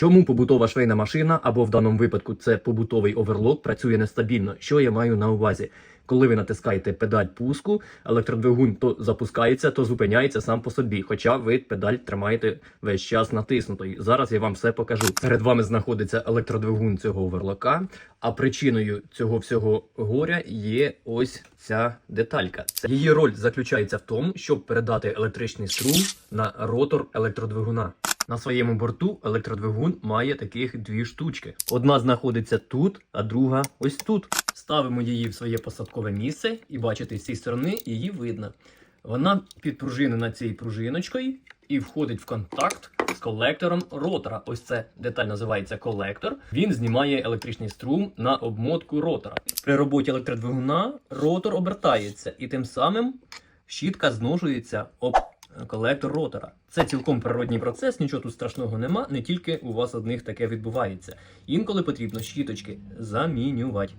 Чому побутова швейна машина або в даному випадку це побутовий оверлок працює нестабільно? Що я маю на увазі? Коли ви натискаєте педаль пуску, електродвигун то запускається, то зупиняється сам по собі. Хоча ви педаль тримаєте весь час натиснутою. Зараз я вам все покажу. Перед вами знаходиться електродвигун цього оверлока, а причиною цього всього горя є ось ця деталька. Її роль заключається в тому, щоб передати електричний струм на ротор електродвигуна. На своєму борту електродвигун має таких дві штучки. Одна знаходиться тут, а друга ось тут. Ставимо її в своє посадкове місце і бачите, з цієї сторони її видно. Вона підпружинена цією пружиночкою і входить в контакт з колектором ротора. Ось це деталь називається колектор. Він знімає електричний струм на обмотку ротора. При роботі електродвигуна ротор обертається і тим самим щітка зношується об колектор ротора. Це цілком природній процес, нічого тут страшного нема, не тільки у вас одних таке відбувається. Інколи потрібно щіточки замінювати.